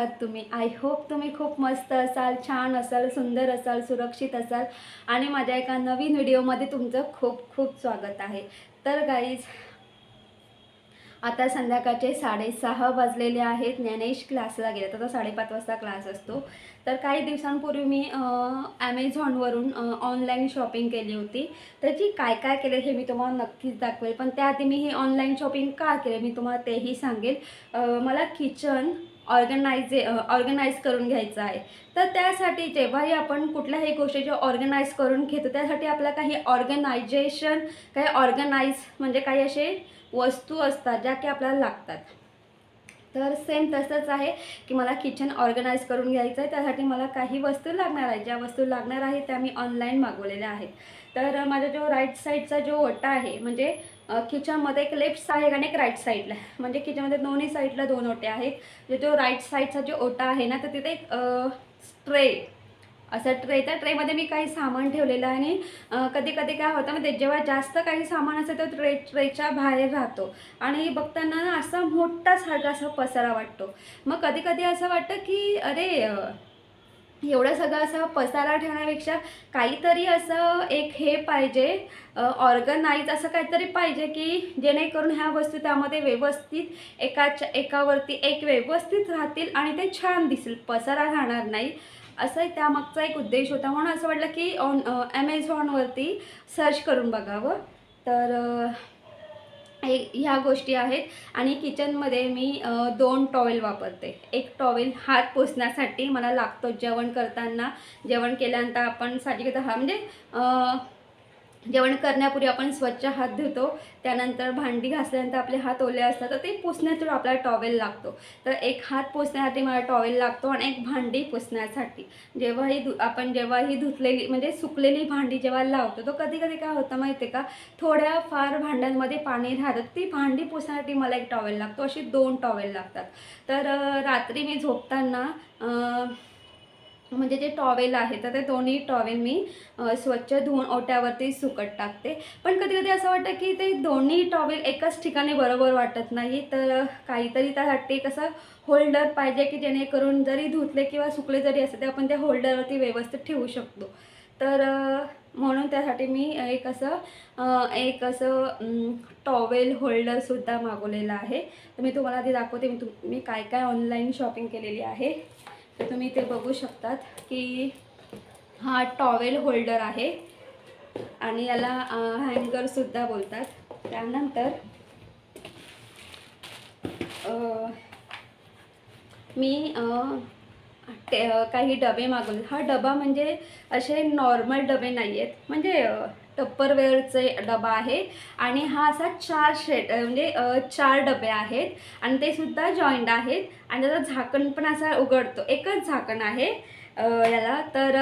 आहात तुम्ही. I hope तुम्ही खूप मस्त असाल छान असाल सुंदर असाल सुरक्षित असाल. आणि माझ्या एका नवीन व्हिडिओमध्ये तुमचं खूप खूप स्वागत आहे. तर गाईज आता संध्याकाळचे साडेसहा वाजलेले आहेत. ज्ञानेश क्लासला गेले. तर साडेपाच वाजता क्लास असतो. तर काही दिवसांपूर्वी मी ॲमेझॉनवरून ऑनलाईन शॉपिंग केली होती. त्याची काय काय केलं हे मी तुम्हाला नक्कीच दाखवेल. पण त्याआधी मी हे ऑनलाईन शॉपिंग का केले मी तुम्हाला तेही सांगेल. मला किचन ऑर्गनायझे ऑर्गनाईज करून घ्यायचं आहे. तर त्यासाठी जेव्हाही आपण कुठल्याही गोष्टी जे ऑर्गनाईज करून घेतो त्यासाठी आपल्याला काही ऑर्गनायझेशन काही ऑर्गनाईज म्हणजे काही असे वस्तू असतात ज्या की आपल्याला लागतात. तर सेम तसंच आहे की मला किचन ऑर्गनाईज करून घ्यायचं आहे त्यासाठी मला काही वस्तू लागणार आहे. ज्या वस्तू लागणार आहेत त्या मी ऑनलाईन मागवलेल्या आहेत. तर माझा जो राईट साईडचा जो ओटा आहे म्हणजे खिच्यामध्ये एक लेफ्ट साईड आणि एक राईट साईडला म्हणजे खिच्यामध्ये दोन्ही साईडला दोन ओटे आहेत. म्हणजे जो राईट साईडचा जो ओटा आहे ना तर तिथे एक ट्रे असं ट्रे त्या ट्रेमध्ये मी काही सामान ठेवलेलं आहे आणि कधी कधी काय होतं म्हणजे जेव्हा जास्त काही सामान असेल तर ट्रे ट्रेच्या बाहेर राहतो. आणि बघताना असा मोठा सारखा असा पसारा वाटतो. मग कधी कधी असं वाटतं की अरे एवढं सगळं असं पसारा ठेवण्यापेक्षा काहीतरी असं एक हे पाहिजे ऑर्गनाईज असं काहीतरी पाहिजे की जेणेकरून ह्या वस्तू त्यामध्ये व्यवस्थित एकाच्या एकावरती एक व्यवस्थित राहतील आणि ते छान दिसेल. पसारा राहणार नाही. असं त्यामागचा एक उद्देश होता. म्हणून असं वाटलं की ऑन ॲमेझॉनवरती सर्च करून बघावं. तर हे- ह्या गोष्टी आहेत. आणि किचनमध्ये मी दोन टॉवेल वापरते. एक टॉवेल हात पोसण्यासाठी मला लागतो जेवण करताना. जेवण केल्यानंतर आपण साहजिकच हा म्हणजे जेवण करण्यापूर्वी आपण स्वच्छ हात धुतो त्यानंतर भांडी घासल्यानंतर आपले हात ओले असतात तर ते पुसण्यासाठी आपल्याला टॉवेल लागतो. तर एक हात पुसण्यासाठी मला टॉवेल लागतो आणि एक भांडी पुसण्यासाठी. जेव्हाही धु आपण जेव्हाही धुतलेली म्हणजे सुकलेली भांडी जेव्हा लावतो तो कधी कधी काय होतं माहिती आहे का? थोड्या फार भांड्यांमध्ये पाणी राहतं ती भांडी पुसण्यासाठी मला एक टॉवेल लागतो. अशी दोन टॉवेल लागतात. तर रात्री मी झोपताना म्हणजे जे टॉवेल आहे तर ते दोन्ही टॉवेल मी स्वच्छ धुवून ओट्यावरती सुकट टाकते. पण कधी कधी असं वाटतं की ते दोन्ही टॉवेल एकाच ठिकाणी बरोबर वाटत नाही तर काहीतरी त्यासाठी कसं होल्डर पाहिजे की जेणेकरून जरी धुतले किंवा सुकले जरी असते ते आपण त्या होल्डरवरती व्यवस्थित ठेवू शकतो. तर म्हणून त्यासाठी मी एक असं एक असं टॉवेल होल्डरसुद्धा मागवलेलं आहे. तर मी तुम्हाला ते दाखवते मी तुम मी काय काय ऑनलाईन शॉपिंग केलेली आहे. तर तुम्ही ते बघू शकतात की हा टॉवेल होल्डर आहे. आणि याला हँगरसुद्धा बोलतात. त्यानंतर मी ते काही डबे मागवले. हा डबा म्हणजे असे नॉर्मल डबे नाही आहेत म्हणजे टप्परवेअरचे डबा आहे आणि हा असा चार शेट म्हणजे चार डबे आहेत. आणि ते सुद्धा जॉईंट आहेत. आणि त्याचा झाकण पण असा उघडतो. एकच झाकण आहे. याला. तर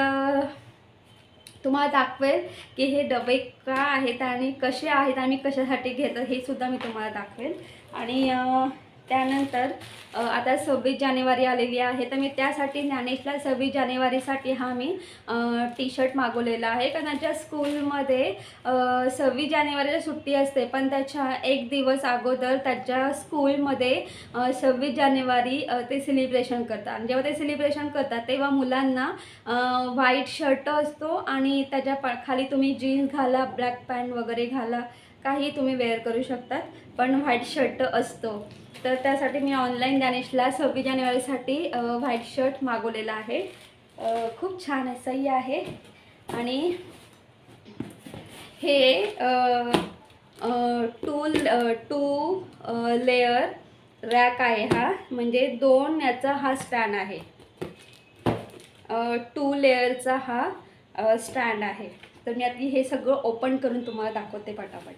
तुम्हाला दाखवेल की हे डबे का आहेत आणि कसे आहेत आणि कशासाठी घेतात हे सुद्धा मी तुम्हाला दाखवेल. आणि त्यानंतर आता सव्वीस जानेवारी आलेली आहे तर मी त्यासाठी ज्ञानेशला सव्वीस जानेवारीसाठी हा मी टी शर्ट मागवलेला आहे. कारण त्याच्या स्कूलमध्ये सव्वीस जानेवारीला सुट्टी असते पण त्याच्या एक दिवस अगोदर त्याच्या स्कूलमध्ये सव्वीस जानेवारी ते सेलिब्रेशन करतात. आणि जेव्हा ते सेलिब्रेशन करतात तेव्हा मुलांना व्हाईट शर्ट असतो आणि त्याच्या पा खाली तुम्ही जीन्स घाला ब्लॅक पॅन्ट वगैरे घाला काही तुम्ही वेअर करू शकतात पण व्हाईट शर्ट असतो. तर त्यासाठी मी ऑनलाईन ज्ञानेशला सव्वीस जानेवारीसाठी व्हाईट शर्ट मागवलेला आहे. खूप छान असंही आहे. आणि हे टू टू लेअर रॅक आहे हा. म्हणजे दोन याचा हा स्टँड आहे. टू लेअरचा हा स्टँड आहे. तर मी आधी हे सगळं ओपन करून तुम्हाला दाखवते पटापट.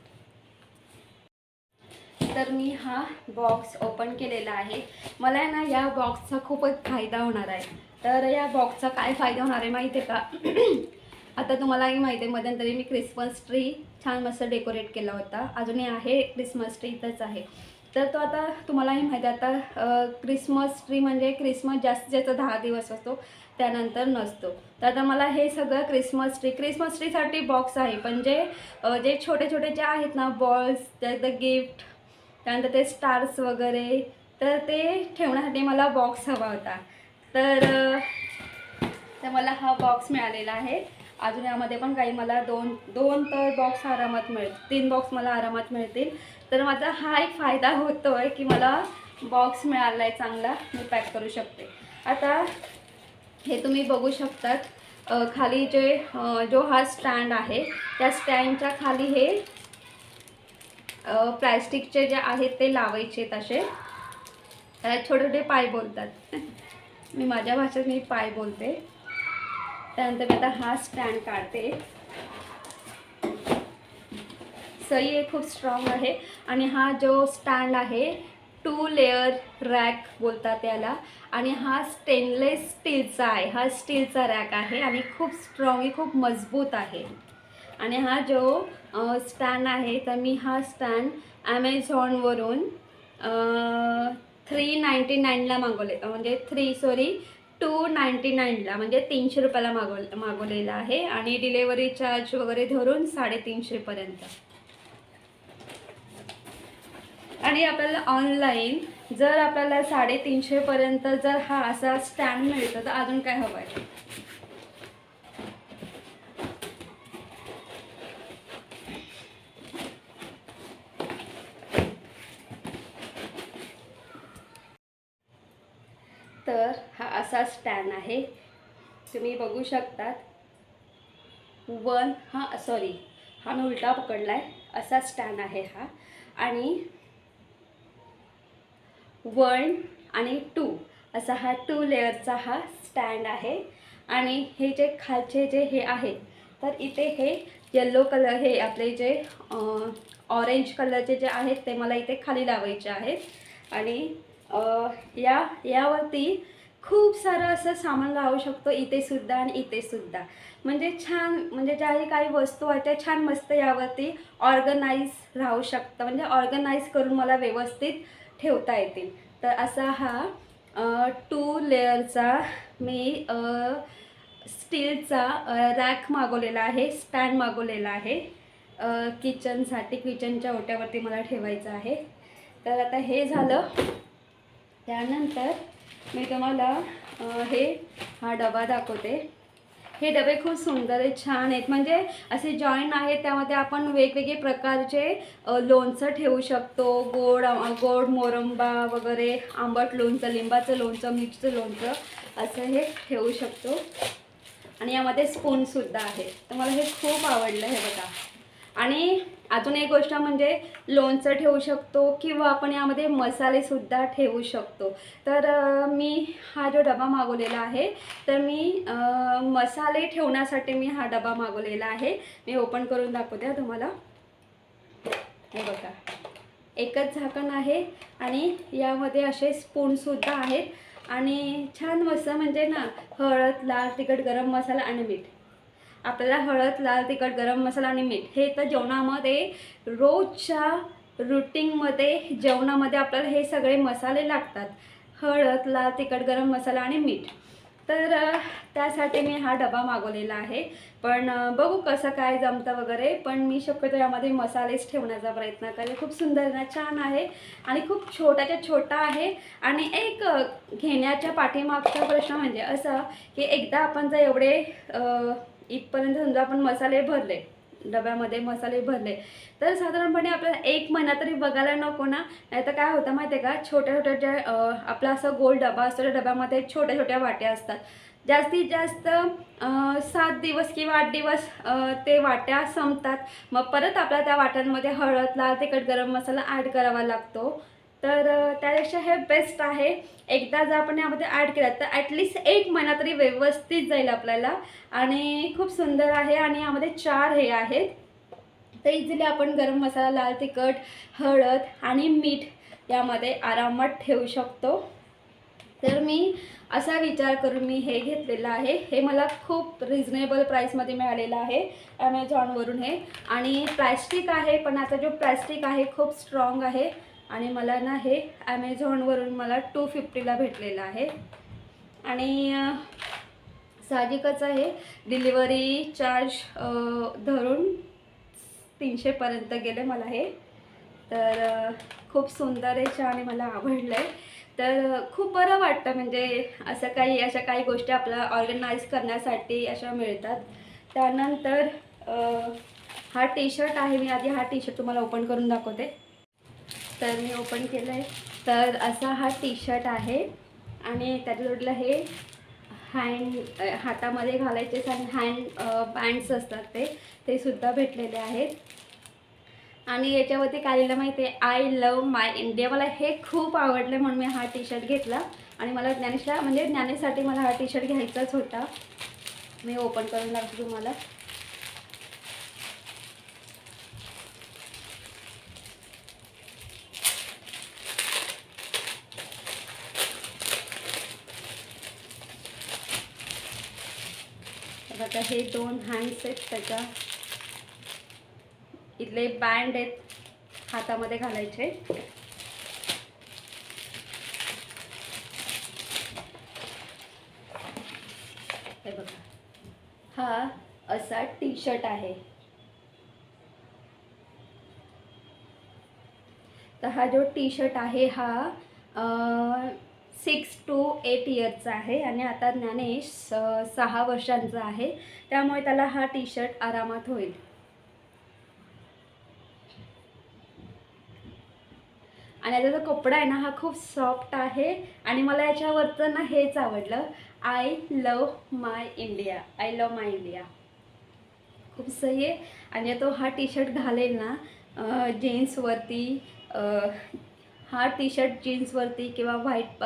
तर मी हा बॉक्स ओपन केलेला आहे. मला आहे ना या बॉक्सचा खूपच फायदा होणार आहे. तर या बॉक्सचा काय फायदा होणार आहे माहिती आहे का? आता तुम्हालाही माहिती आहे मध्यंतरी मी क्रिसमस ट्री छान मस्त डेकोरेट केला होता. अजूनही आहे क्रिसमस ट्री इथंच आहे. तर तो आता तुम्हालाही माहिती आहे आता क्रिसमस ट्री म्हणजे क्रिसमस जास्तीत जास्त दहा दिवस असतो त्यानंतर नसतो. तर आता मला हे सगळं क्रिसमस ट्री क्रिसमस ट्रीसाठी बॉक्स आहे. पण जे जे छोटे छोटे जे आहेत ना बॉल्स त्यानंतर गिफ्ट त्यानंतर ते स्टार्स वगैरे तर ते ठेवण्यासाठी मला बॉक्स हवा होता. तर तर मला हा बॉक्स मिळालेला आहे. अजून यामध्ये पण काही मला दोन दोन तर बॉक्स आरामात मिळतील तीन बॉक्स मला आरामात मिळतील. तर माझा हा एक फायदा होतो आहे की मला बॉक्स मिळाला आहे चांगला मी पॅक करू शकते. आता हे तुम्ही बघू शकतात खाली जे जो हा स्टँड आहे त्या स्टँडच्या खाली हे प्लॅस्टिकचे जे आहेत ते लावायचे तसे. छोटे छोटे पाय बोलतात. मी माझ्या भाषेत मी पाय बोलते. त्यानंतर मी आता हा स्टँड काढते. सई हे खूप स्ट्रॉंग आहे. आणि हा जो स्टँड आहे टू लेअर रॅक बोलतात याला. आणि हा स्टेनलेस स्टीलचा आहे. हा स्टीलचा रॅक आहे आणि खूप स्ट्रॉंग खूप मजबूत आहे. आणि हा जो स्टँड आहे तर मी हा स्टँड ॲमेझॉनवरून थ्री नाईंटी नाईनला मागवले म्हणजे थ्री सॉरी टू नाईंटी नाईनला म्हणजे तीनशे रुपयाला मागव मागवलेला आहे. आणि डिलेवरी चार्ज वगैरे धरून साडेतीनशेपर्यंत आणि आपल्याला ऑनलाईन जर आपल्याला साडेतीनशेपर्यंत जर हा असा स्टँड मिळतो तर अजून काय हवं आहे तर हा असा स्टँड आहे. तुम्ही बघू शकतात. वन हा सॉरी हा मी उलटा पकडला आहे असा स्टँड आहे हा. आणि वन आणि टू असा हा टू लेअरचा हा स्टँड आहे. आणि हे जे खालचे जे हे आहे तर इथे हे येल्लो कलर हे आपले जे ऑरेंज कलरचे जे आहेत ते मला इथे खाली लावायचे आहेत. आणि या यावरती खूप सारं असं सामान राहू शकतो इथे सुद्धा आणि इथे सुद्धा. म्हणजे छान म्हणजे ज्या काही वस्तू आहेत त्या छान मस्त यावरती ऑर्गनाईज राहू शकतं. म्हणजे ऑर्गनाईज करून मला व्यवस्थित ठेवता येतील. तर असा हा टू लेअरचा मी स्टीलचा रॅक मागवलेला आहे स्टँड मागवलेला आहे. किचनसाठी किचनच्या ओट्यावरती मला ठेवायचं आहे. तर आता हे झालं. त्यानंतर मी तुम्हाला हे हा डबा दाखवते. हे डबे खूप सुंदर आहेत छान आहेत. म्हणजे असे जॉईंट आहेत त्यामध्ये आपण वेगवेगळे प्रकारचे लोणचं ठेवू शकतो. गोड गोड मोरंबा वगैरे आंबट लोणचं लिंबाचं लोणचं मिरचीचं लोणचं असं हे ठेवू शकतो. आणि यामध्ये स्पूनसुद्धा आहे. तर मला हे खूप आवडलं हे बघा. आणि अजून एक गोष्ट म्हणजे लोणचं ठेवू शकतो किंवा आपण यामध्ये मसालेसुद्धा ठेवू शकतो. तर मी हा जो डबा मागवलेला आहे तर मी मसाले ठेवण्यासाठी मी हा डबा मागवलेला आहे. मी ओपन करून दाखवते तुम्हाला. हे बघा. एकच झाकण आहे आणि यामध्ये असे स्पूनसुद्धा आहेत. आणि छान मस्त म्हणजे ना हळद लाल तिखट गरम मसाला आणि मीठ. आपल्याला हळद लाल तिखट गरम मसाला आणि मीठ. हे तर जेवणामध्ये रोजच्या रुटीनमध्ये जेवणामध्ये आपल्याला हे सगळे मसाले लागतात. हळद लाल तिखट गरम मसाला आणि मीठ. तर त्यासाठी मी हा डबा मागवलेला आहे. पण बघू कसं काय जमतं वगैरे. पण मी शक्यतो यामध्ये मसालेच ठेवण्याचा प्रयत्न करेल खूप सुंदर ना छान आहे. आणि खूप छोट्याच्या छोटा आहे. आणि एक घेण्याच्या पाठीमागचा प्रश्न म्हणजे असा की एकदा आपण जर एवढे इथपर्यंत समजा आपण मसाले भरले. डब्यामध्ये मसाले भरले. तर साधारणपणे आपल्याला एक महिना तरी बघायला नको ना? नाही तर काय होतं माहिती आहे का? छोट्या छोट्या ज्या आपला असं गोल डबा असतो त्या डब्यामध्ये छोट्या छोट्या वाट्या असतात. जास्तीत जास्त सात दिवस किंवा आठ दिवस ते वाट्या संपतात. मग परत आपल्या त्या वाट्यांमध्ये हळद लाल तिखट गरम मसाला ॲड करावा लागतो. तर त्यापेक्षा हे बेस्ट आहे. एकदा जर आपण यामध्ये ॲड केलं तर ॲटलिस्ट एक महिना तरी व्यवस्थित जाईल आपल्याला. आणि खूप सुंदर आहे आणि यामध्ये चार हे आहेत. तर इझिली आपण गरम मसाला लाल तिखट हळद आणि मीठ यामध्ये आरामात ठेवू शकतो. तर मी असा विचार करून मी हे घेतलेलं आहे. हे मला खूप रिझनेबल प्राईसमध्ये मिळालेलं आहे ॲमेझॉनवरून हे. आणि प्लॅस्टिक आहे पण आता जो प्लॅस्टिक आहे खूप स्ट्रॉंग आहे. आणि मला ना हे ॲमेझॉनवरून मला टू फिफ्टीला भेटलेलं आहे. आणि साहजिकच आहे. डिलिव्हरी चार्ज धरून तीनशेपर्यंत गेले मला हे. तर खूप सुंदर आहे छान आहे मला आवडलं आहे तर खूप बरं वाटतं म्हणजे असं काही अशा काही गोष्टी आपल्याला ऑर्गनाईज करण्यासाठी अशा मिळतात. त्यानंतर हा टी शर्ट आहे मी आधी हा टी शर्ट तुम्हाला ओपन करून दाखवते. तर मी ओपन केलं आहे तर असा हा टी शर्ट आहे. आणि त्याच्या जोडलं हे हँड हातामध्ये घालायचे आणि हँड पॅन्ट्स असतात ते ते सुद्धा भेटलेले आहेत. आणि याच्यावरती काय लिहिलं माहिती आहे आय लव माय इंडिया मला हे खूप आवडलं म्हणून मी हा टी शर्ट घेतला. आणि मला ज्ञानेशला म्हणजे ज्ञानेसाठी मला हा टी शर्ट घ्यायचाच होता. मी ओपन करून लागतो तुम्हाला तर आता हे दोन हँड्स आहेत त्याच्या इथले बँड आहेत हातामध्ये घालायचे. हे बघा. हा असा टी शर्ट आहे. तर हा जो टी शर्ट आहे हा सिक्स टू एट इयरचा आहे आणि आता ज्ञानेश सहा वर्षांचा आहे. त्यामुळे त्याला हा टी शर्ट आरामात होईल. आणि याचा जो कपडा आहे ना हा खूप सॉफ्ट आहे आणि मला याच्यावरचं ना हेच आवडलं. I love my India I love my India खूप सही आहे. आणि तो हा टी शर्ट घालेल ना जीन्सवरती हा टी शर्ट जीन्सवरती किंवा व्हाईट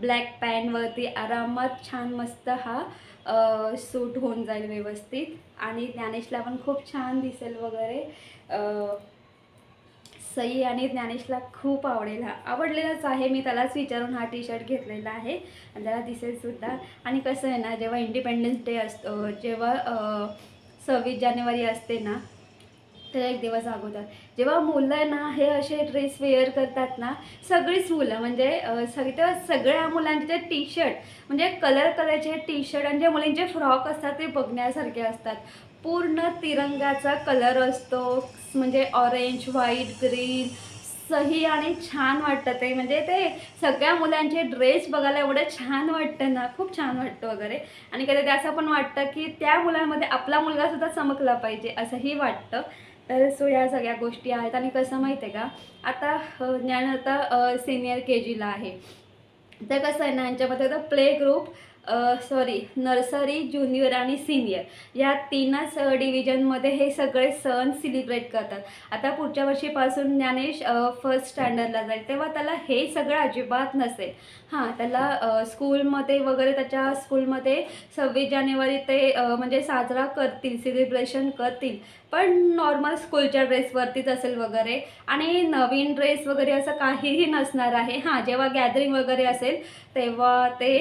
ब्लॅक पॅन्टवरती आरामात छान मस्त हा सूट होऊन जाईल व्यवस्थित. आणि ज्ञानेशला पण खूप छान दिसेल वगैरे. सई आणि ज्ञानेशला खूप आवडेल हा. आवडलेलाच आहे. मी त्यालाच विचारून हा टी शर्ट घेतलेला आहे. आणि त्याला दिसेलसुद्धा आणि कसं आहे ना जेव्हा इंडिपेंडन्स डे असतो जेव्हा सव्वीस जानेवारी असते ना तर एक दिवस अगोदर. जेव्हा मुलं ना हे असे ड्रेस वेअर करतात ना सगळीच मुलं म्हणजे सगळी तेव्हा सगळ्या मुलांचे जे टी शर्ट म्हणजे कलर कलरचे टी शर्ट आणि जे मुलींचे फ्रॉक असतात ते बघण्यासारखे असतात. पूर्ण तिरंगाचा कलर असतो म्हणजे ऑरेंज व्हाईट ग्रीन सही आणि छान वाटतं ते. म्हणजे ते सगळ्या मुलांचे ड्रेस बघायला एवढं छान वाटतं ना खूप छान वाटतं वगैरे. आणि कधी ते असं पण वाटतं की त्या मुलांमध्ये आपला मुलगासुद्धा चमकला पाहिजे असंही वाटतं. तर सो या सगळ्या गोष्टी आहेत. आणि कसं माहिती आहे का? आता ज्ञान आता सिनियर के जीला आहे. तर कसं आहे ना यांच्यामध्ये आता play group sorry nursery junior आणि सिनियर या तीनच डिव्हिजनमध्ये हे सगळे सण सेलिब्रेट करतात. आता पुढच्या वर्षीपासून ज्ञानेश फर्स्ट स्टँडर्डला जाईल. तेव्हा त्याला हे सगळं अजिबात नसेल. हां त्याला स्कूलमध्ये वगैरे त्याच्या स्कूलमध्ये सव्वीस जानेवारी ते म्हणजे साजरा करतील सेलिब्रेशन करतील. पण नॉर्मल स्कूलच्या ड्रेसवरतीच असेल वगैरे. आणि नवीन ड्रेस वगैरे असं काहीही नसणार आहे. हां जेव्हा गॅदरिंग वगैरे असेल तेव्हा ते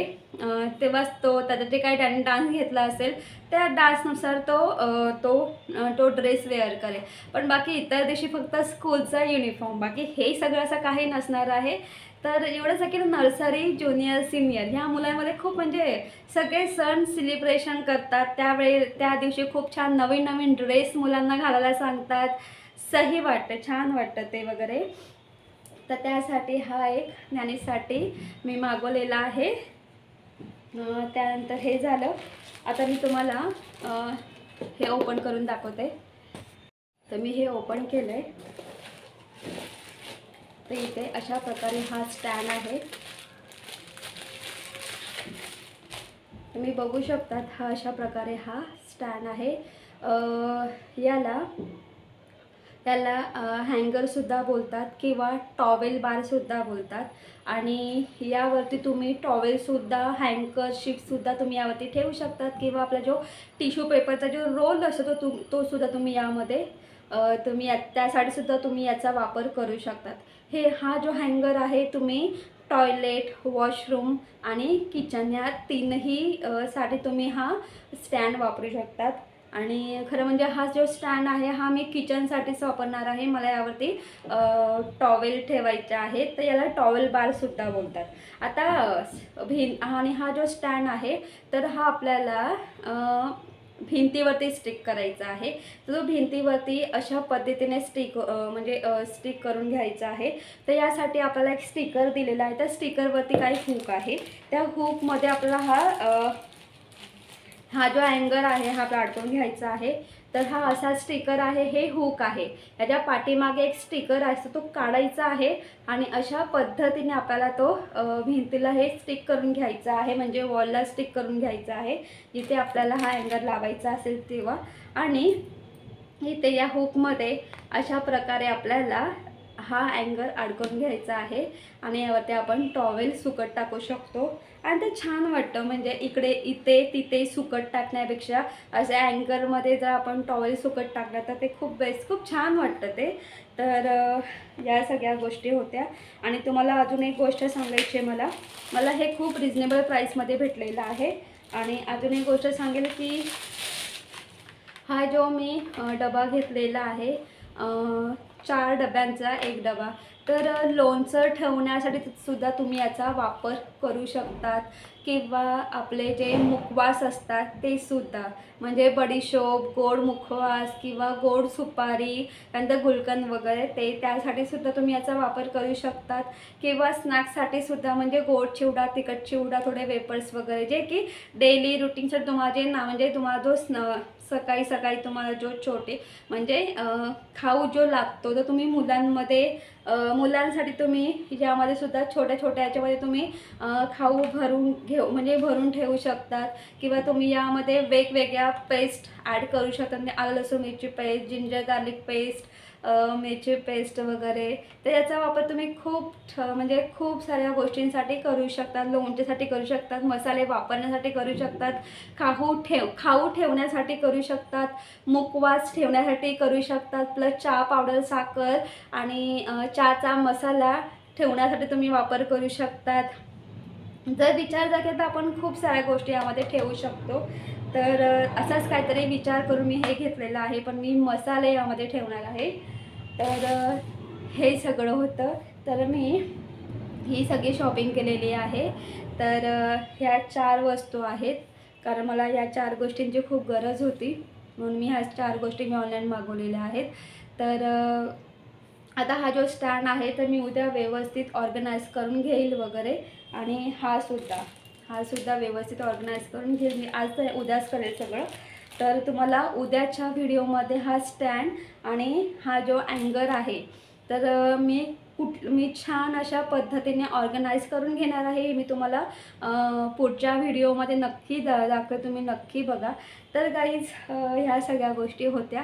तेव्हाच तो त्याचा जे काही त्याने डान्स घेतला असेल त्या डान्सनुसार तो तो तो ड्रेस वेअर करेल. पण बाकी इतर दिवशी फक्त स्कूलचा युनिफॉर्म बाकी हे सगळं असं काही नसणार आहे. तर एवढंच आहे की नर्सरी ज्युनियर सिनियर ह्या मुलांमध्ये खूप म्हणजे सगळे सण सेलिब्रेशन करतात. त्यावेळी त्या दिवशी खूप छान नवीन नवीन ड्रेस मुलांना घालायला सांगतात. सही वाटतं छान वाटतं ते वगैरे. तर त्यासाठी हा एक ज्ञानीसाठी मी मागवलेला आहे. त्यानंतर हे झालं. आता मी तुम्हाला हे ओपन करून दाखवते. तर मी हे ओपन केलं आहे तर इथे अशा प्रकारे हा स्टँड आहे. तुम्ही बघू शकतात हा अशा प्रकारे हा स्टँड आहे. याला त्याला हँगरसुद्धा बोलतात किंवा टॉवेल बारसुद्धा बोलतात. आणि यावरती तुम्ही टॉवेलसुद्धा हँकरशिपसुद्धा तुम्ही यावरती ठेवू शकतात किंवा आपला जो टिश्यू पेपरचा जो रोल असतो तो तुम तोसुद्धा तुम्ही यामध्ये तुम्ही या त्यासाठीसुद्धा तुम्ही याचा वापर करू शकतात. हे हा जो हँगर आहे तुम्ही टॉयलेट वॉशरूम आणि किचन या तीनही साठी तुम्ही हा स्टँड वापरू शकतात. आणि खरं म्हणजे हा जो स्टँड आहे हा मी किचनसाठीच वापरणार आहे. मला यावरती टॉवेल ठेवायचे आहे. तर याला टॉवेल बारसुद्धा बोलतात. आता भिन आणि हा जो स्टँड आहे तर हा आपल्याला भिंतीवरती स्टिक करायचा आहे. तर तो भिंतीवरती अशा पद्धतीने स्टिक म्हणजे स्टिक करून घ्यायचा आहे. तर यासाठी आपल्याला एक स्टिकर दिलेला आहे. त्या स्टिकरवरती काही हुक आहे. त्या हुकमध्ये आपला हा हा जो अँगर आहे हा आपला अडकून घ्यायचा आहे. तर हा असा स्टिकर आहे हे हुक आहे. याच्या पाठीमागे एक स्टिकर असतो तो काढायचा आहे आणि अशा पद्धतीने आपल्याला तो भिंतीला हे स्टिक करून घ्यायचा आहे म्हणजे वॉलला स्टिक करून घ्यायचा आहे. जिथे आपल्याला हा अँगर लावायचा असेल तेव्हा. आणि इथे या हुकमध्ये अशा प्रकारे आपल्याला हा अँगर अडकून घ्यायचा आहे आणि यावरती आपण टॉवेल सुकट टाकू शकतो. आणि ते छान वाटतं म्हणजे इकडे इथे तिथे सुकट टाकण्यापेक्षा अशा अँगरमध्ये जर आपण टॉवेल सुकट टाकलं तर ते खूप बेस्ट खूप छान वाटतं ते. तर या सगळ्या गोष्टी होत्या. आणि तुम्हाला अजून एक गोष्ट सांगायची आहे मला. मला हे खूप रिजनेबल प्राईसमध्ये भेटलेलं आहे. आणि अजून एक गोष्ट सांगेल की हा जो मी डबा घेतलेला आहे चार डब्यांचा एक डबा. तर लोणचं ठेवण्यासाठी सुद्धा तुम्ही याचा वापर करू शकतात किंवा आपले जे मुखवास असतात ते सुद्धा. म्हणजे बडीशोप गोड मुखवास किंवा गोड सुपारी त्यानंतर गुलकंद वगैरे ते त्यासाठी सुद्धा तुम्ही याचा वापर करू शकतात. किंवा स्नॅक्ससाठी सुद्धा म्हणजे गोड चिवडा तिखट चिवडा थोडे वेपर्स वगैरे जे की डेली रुटीनसाठी तुम्हाला जे ना म्हणजे तुम्हाला जो स्न सकाळी सकाळी तुम्हाला जो छोटे म्हणजे खाऊ जो लागतो तर तुम्ही मुलांमध्ये मुलांसाठी तुम्ही यामध्ये सुद्धा छोट्या छोट्या याच्यामध्ये तुम्ही खाऊ भरून घेऊ म्हणजे भरून ठेवू शकतात. किंवा तुम्ही यामध्ये वेगवेगळ्या पेस्ट ॲड करू शकता. म्हणजे आलं लसूण मिरची पेस्ट जिंजर गार्लिक पेस्ट मिरची पेस्ट वगैरे. तर याचा वापर तुम्ही खूप ठ म्हणजे खूप साऱ्या गोष्टींसाठी करू शकतात. लोणच्यासाठी करू शकतात. मसाले वापरण्यासाठी करू शकतात. खाऊ ठेव खाऊ ठेवण्यासाठी करू शकतात. मुखवास ठेवण्यासाठी करू शकतात. प्लस चहा पावडर साखर आणि चहाचा मसाला ठेवण्यासाठी तुम्ही वापर करू शकतात. जर विचार जर केला तर आपण खूप साऱ्या गोष्टी यामध्ये ठेवू शकतो. तर असाच काहीतरी विचार करून मी हे घेतलेलं आहे पण मी मसाले यामध्ये ठेवणार आहे. तर हे सगळं होतं. तर मी ही सगळी शॉपिंग केलेली आहे. तर ह्या चार वस्तू आहेत. कारण मला या चार गोष्टींची खूप गरज होती. म्हणून मी ह्या चार गोष्टी मी ऑनलाईन मागवलेल्या आहेत. तर आता हा जो स्टँड आहे तर मी उद्या व्यवस्थित ऑर्गनाईज करून घेईल वगैरे. आणि हा सुद्धा. हा सुद्धा व्यवस्थित ऑर्गनाईज करून घेईल. मी आज तर उद्याच करेल सगळं. तर तुम्हाला उद्याच्या व्हिडिओमध्ये हा स्टँड आणि हा जो अँगर आहे तर मी कुठ मी छान अशा पद्धतीने ऑर्गनाईज करून घेणार आहे. मी तुम्हाला पुढच्या व्हिडिओमध्ये नक्की दा दाखव तुम्ही नक्की बघा. तर गाईज ह्या सगळ्या गोष्टी होत्या.